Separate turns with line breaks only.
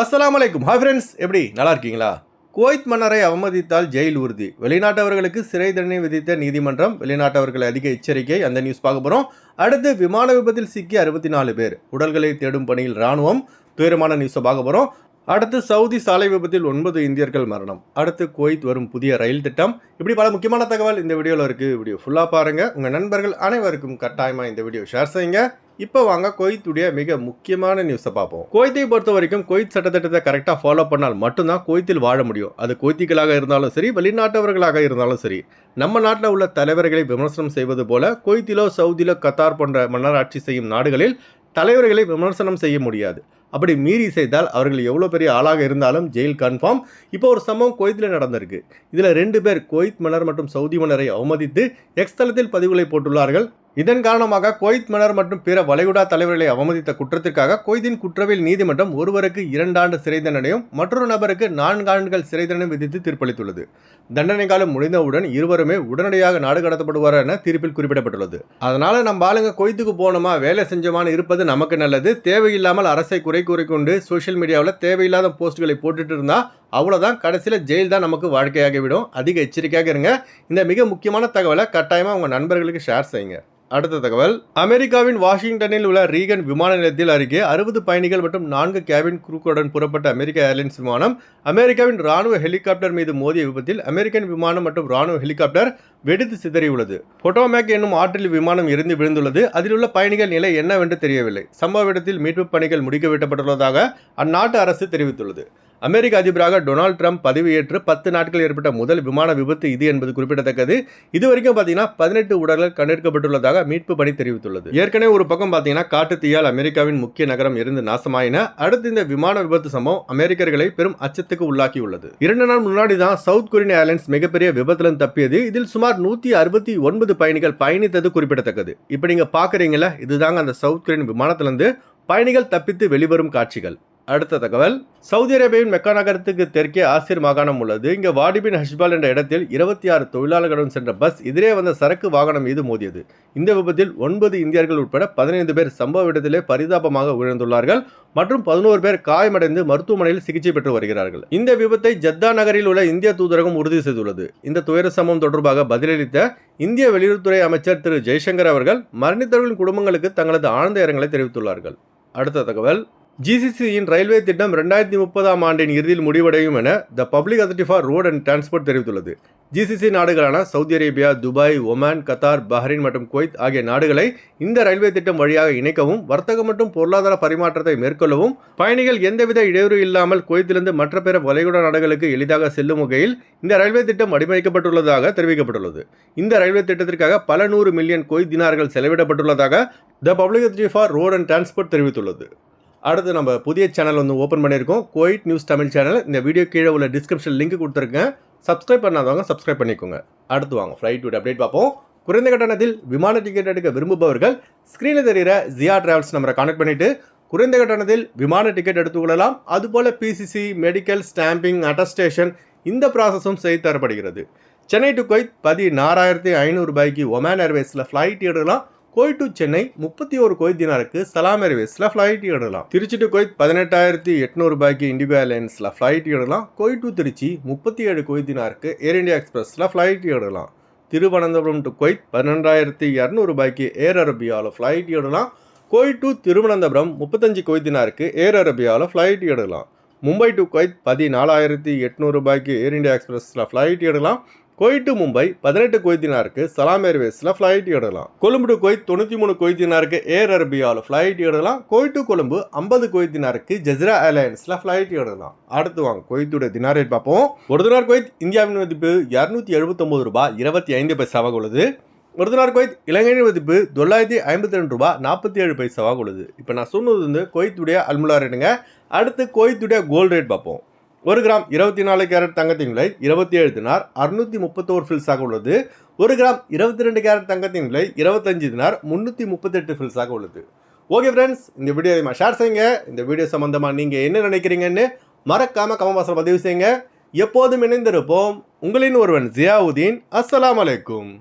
அஸ்லாம் அலைக்கும் hi friends எப்படி? நல்லா இருக்கீங்களா? குவைத் மன்னரை அவமதித்தால் ஜெயில் உறுதி. வெளிநாட்டவர்களுக்கு சிறை தண்டனை விதித்த நீதிமன்றம் வெளிநாட்டவர்களை அதிக எச்சரிக்கை. அந்த நியூஸ் பார்க்க போகிறோம் அடுத்து விமான விபத்தில் சிக்கி அறுபத்தி நாலு பேர். உடல்களை தேடும் பணியில் ராணுவம் துயரமான நியூஸை பார்க்க போகிறோம் அடுத்து சவுதி சாலை விபத்தில் ஒன்பது இந்தியர்கள் மரணம். அடுத்து குவைத் வரும் புதிய ரயில் திட்டம். இப்படி பல முக்கியமான தகவல் இந்த வீடியோவில் இருக்குது வீடியோ ஃபுல்லாக பாருங்கள் உங்கள் நண்பர்கள் அனைவருக்கும் கட்டாயமாக இந்த வீடியோ ஷேர் செய்யுங்க. இப்போ வாங்க குவைத்துடைய மிக முக்கியமான நியூஸை பார்ப்போம். குவைத்தை பொறுத்த வரைக்கும் குவைத் சட்டத்திட்டத்தை கரெக்டாக ஃபாலோ பண்ணால் மட்டும்தான் கோயத்தில் வாழ முடியும். அது குவைத்திகளாக இருந்தாலும் சரி வெளிநாட்டவர்களாக இருந்தாலும் சரி. நம்ம நாட்டில் உள்ள தலைவர்களை விமர்சனம் செய்வது போல குவைத்திலோ சவுதியிலோ கத்தார் போன்ற மன்னராட்சி செய்யும் நாடுகளில் தலைவர்களை விமர்சனம் செய்ய முடியாது. அப்படி மீறி செய்தால் அவர்கள் எவ்வளோ பெரிய ஆளாக இருந்தாலும் ஜெயில் கன்ஃபார்ம். இப்போ ஒரு சம்பவம் கோயத்தில் நடந்திருக்கு. இதில் ரெண்டு பேர் கோயித் மன்னர் மற்றும் சவுதி மன்னரை அவமதித்து எக்ஸ் தளத்தில் பதிவுகளை போட்டுள்ளார்கள். இதன் காரணமாக கோயித் மன்னர் மற்றும் பிற வளைகுடா தலைவர்களை அவமதித்த குற்றத்திற்காக கொய்தின் குற்றவியல் நீதிமன்றம் ஒருவருக்கு இரண்டாண்டு சிறை தண்டனையும் மற்றொரு நபருக்கு நான்கு ஆண்டுகள் சிறை தண்டனை விதித்து தீர்ப்பளித்துள்ளது. தண்டனை காலம் முடிந்தவுடன் இருவருமே உடனடியாக நாடு கடத்தப்படுவார் என தீர்ப்பில் குறிப்பிடப்பட்டுள்ளது. அதனால நம்ம ஆளுங்க கொய்த்துக்கு போனோமா வேலை செஞ்சோமான்னு இருப்பது நமக்கு நல்லது. தேவையில்லாமல் அரசை குறை கூறிக்கொண்டு சோஷியல் மீடியாவில் தேவையில்லாத போஸ்ட்களை போட்டுட்டு இருந்தால் அவ்வளோதான் கடைசியில் ஜெயில் தான் நமக்கு வாழ்க்கையாகிவிடும். அதிக எச்சரிக்கையாக இருங்க. இந்த மிக முக்கியமான தகவலை கட்டாயமாக உங்கள் நண்பர்களுக்கு ஷேர் செய்யுங்க. அடுத்த தகவல். அமெரிக்காவின் வாஷிங்டனில் உள்ள ரீகன் விமான நிலையத்தில் அருகே அறுபது பயணிகள் மற்றும் நான்கு கேபின் குரூக்களுடன் புறப்பட்ட அமெரிக்க ஏர்லைன்ஸ் விமானம் அமெரிக்காவின் ராணுவ ஹெலிகாப்டர் மீது மோதிய விபத்தில் அமெரிக்கன் விமானம் மற்றும் ராணுவ ஹெலிகாப்டர் வெடித்து சிதறியுள்ளது. பொட்டோமேக் என்னும் ஆற்றில் விமானம் எரிந்து விழுந்துள்ளது. அதில் உள்ள பயணிகள் நிலை என்னவென்று தெரியவில்லை. சம்பவ இடத்தில் மீட்புப் பணிகள் முடிக்கவிட்டப்பட்டுள்ளதாக அந்நாட்டு அரசு தெரிவித்துள்ளது. அமெரிக்க அதிபராக டொனால்ட் ட்ரம்ப் பதவியேற்று பத்து நாட்கள் ஏற்பட்ட முதல் விமான விபத்து இது என்பது குறிப்பிடத்தக்கது. இது வரைக்கும் பார்த்தீங்கன்னா பதினெட்டு உடல்கள் கண்டெடுக்கப்பட்டுள்ளதாக மீட்பு பணி தெரிவித்துள்ளது. ஏற்கனவே ஒரு பக்கம் பார்த்தீங்கன்னா காட்டு தீயால் அமெரிக்காவின் முக்கிய நகரம் இருந்து நாசமாயின. அடுத்து இந்த விமான விபத்து சம்பவம் அமெரிக்கர்களை பெரும் அச்சத்துக்கு உள்ளாக்கியுள்ளது. இரண்டு நாள் முன்னாடி தான் சவுத் கொரியன் ஏர்லைன்ஸ் மிகப்பெரிய விபத்துல தப்பியது. இதில் சுமார் நூத்தி அறுபத்தி ஒன்பது பயணிகள் பயணித்தது குறிப்பிடத்தக்கது. இப்போ நீங்க பாக்குறீங்களா இதுதாங்க அந்த சவுத் கொரியன் விமானத்திலிருந்து பயணிகள் தப்பித்து வெளிவரும் காட்சிகள். அடுத்த தகவல். சவுதி அரேபியாவின் மெக்கா நகரத்துக்கு தெற்கே ஆசிர் மாகாணம் உள்ளது. இங்கே வாடிபின் ஹஷ்பால் என்ற இடத்தில் இருபத்தி ஆறு தொழிலாளர்களுடன் சென்ற பஸ் எதிரே வந்த சரக்கு வாகனம் மீது மோதியது. இந்த விபத்தில் ஒன்பது இந்தியர்கள் உட்பட பதினைந்து பேர் சம்பவ இடத்திலே பரிதாபமாக உயர்ந்துள்ளார்கள் மற்றும் பதினோரு பேர் காயமடைந்து மருத்துவமனையில் சிகிச்சை பெற்று வருகிறார்கள். இந்த விபத்தை ஜத்தா நகரில் உள்ள இந்திய தூதரகம் உறுதி செய்துள்ளது. இந்த துயர சம்பவம் தொடர்பாக பதிலளித்த இந்திய வெளியுறவுத்துறை அமைச்சர் திரு ஜெய்சங்கர் அவர்கள் மரணித்தவர்களின் குடும்பங்களுக்கு தங்களது ஆழ்ந்த இரங்கலை தெரிவித்துள்ளார்கள். அடுத்த தகவல். ஜிசிசியின் ரயில்வே திட்டம் ரெண்டாயிரத்தி முப்பதாம் ஆண்டின் இறுதியில் முடிவடையும் என the public authority for road and transport தெரிவித்துள்ளது. ஜிசிசி நாடுகளான Saudi Arabia Dubai Oman Qatar Bahrain மற்றும் குவைத் ஆகிய நாடுகளை இந்த ரயில்வே திட்டம் வழியாக இணைக்கவும் வர்த்தகம் மற்றும் பொருளாதார பரிமாற்றத்தை மேற்கொள்ளவும் பயணிகள் எந்தவித இடையூறு இல்லாமல் குவைத்திலிருந்து மற்ற பிற வளைகுடா நாடுகளுக்கு எளிதாக செல்லும் வகையில் இந்த ரயில்வே திட்டம் வடிவமைக்கப்பட்டுள்ளதாக தெரிவிக்கப்பட்டுள்ளது. இந்த ரயில்வே திட்டத்திற்காக பல நூறு மில்லியன் குவைத் தினார்கள் செலவிடப்பட்டுள்ளதாக the public authority for road and transport தெரிவித்துள்ளது. அடுத்து நம்ம புதிய சேனல் வந்து ஓப்பன் பண்ணியிருக்கோம். கோயிட் நியூஸ் தமிழ் சேனல் இந்த வீடியோ கீழே உள்ள டிஸ்கிரிப்ஷன் லிங்க் கொடுத்துருக்கேன். சப்ஸ்கிரைப் பண்ணாதவங்க சப்ஸ்கிரைப் பண்ணிக்கோங்க. அடுத்து வாங்க ஃப்ளைட் விட் அப்டேட் பார்ப்போம். குறைந்த கட்டணத்தில் விமான டிக்கெட் எடுக்க விரும்புபவர்கள் ஸ்க்ரீனில் தெரிகிற ஜியா டிராவல்ஸ் நம்பரை கான்டக்ட் பண்ணிவிட்டு குறைந்த கட்டணத்தில் விமான டிக்கெட் எடுத்துக்கொள்ளலாம் அதுபோல் பிசிசி மெடிக்கல் ஸ்டாம்பிங் அட்டஸ்டேஷன் இந்த ப்ராசஸும் செய்து தரப்படுகிறது. சென்னை டு கொய்த் பதினாறாயிரத்தி ஐநூறுபாய்க்கு ஒமேன் ஏர்வேஸில் ஃப்ளைட் எடுக்கலாம். கோய் டு சென்னை முப்பத்தி ஒரு கோய் தினாருக்கு சலாம் ஏர்வேஸில் ஃப்ளைட் எடுக்கலாம். திருச்சி டு கோயத் பதினெட்டாயிரத்தி எட்நூறு ரூபாய்க்கு இண்டிகோ ஏர்லைன்ஸில் ஃப்ளைட் எடுக்கலாம். கோய் டு திருச்சி முப்பத்தி ஏழு கோய் தினாருக்கு ஏர் இண்டியா எக்ஸ்பிரஸில் ஃப்ளைட் எடுக்கலாம். திருவனந்தபுரம் டு கொய்த் பன்னெண்டாயிரத்தி இரநூறு ரூபாய்க்கு ஏர் அரபியாவில் ஃப்ளைட் எடுக்கலாம். கோய் டு திருவனந்தபுரம் முப்பத்தஞ்சு கொய்தினாருக்கு ஏர் அரபியாவில் ஃப்ளைட் எடுக்கலாம். மும்பை டு கொய்த் பதினாலாயிரத்தி எட்நூறு ரூபாய்க்கு ஏர் இந்தியா எக்ஸ்பிரஸில் ஃப்ளைட் எடுக்கலாம். கொய்ட் டு மும்பை பதினெட்டு கொய்தினாருக்கு சலாம் ஏர்வேஸில் ஃப்ளைட் இடலாம் கொழும்பு டு கொய்த் தொண்ணூற்றி மூணு கொய்தினாருக்கு ஏர் அரபியாவில் ஃப்ளைட் இடலாம் கொய்ட் டு கொழும்பு ஐம்பது கொய்தினாருக்கு ஜெஸ்ரா ஏர்லைன்ஸில் ஃப்ளைட் இடலாம் அடுத்து வாங்க கொய்த்துடைய தினார் ரேட் பார்ப்போம். ஒரு தினார் கொய்த் இந்தியாவின் மதிப்பு இரநூத்தி எழுபத்தொம்பது ரூபாய் இருபத்தி ஐந்து பைசாவாக உள்ளது. ஒரு தினார் கொய்த் இலங்கையின் மதிப்பு தொள்ளாயிரத்தி ஐம்பத்தி ரெண்டு ரூபாய் நாற்பத்தி ஏழு பைசாவாக உள்ளது. இப்போ நான் சொன்னது வந்து கொய்த்துடைய அல்முலா ரேட்டுங்க அடுத்து கொய்த்துடைய கோல்டு ரேட் பார்ப்போம். ஒரு கிராம் இருபத்தி நாலு கேரட் தங்கத்தின் விலை இருபத்தி ஏழு தினார் அறுநூத்தி முப்பத்தோரு ஃபில்ஸாக உள்ளது. ஒரு கிராம் இருபத்தி ரெண்டு கேரட் தங்கத்தின் விலை இருபத்தஞ்சு தினார் முந்நூற்றி முப்பத்தெட்டு ஃபில்ஸாக உள்ளது. ஓகே ஃப்ரெண்ட்ஸ் இந்த வீடியோ ஷேர் செய்யுங்க. இந்த வீடியோ சம்மந்தமாக நீங்கள் என்ன நினைக்கிறீங்கன்னு மறக்காமல் கமபாசம் பதிவு செய்யுங்க. எப்போதும் இணைந்திருப்போம். உங்களின் ஒருவன் ஜியாவுதீன். அஸ்லாம் அலைக்கும்.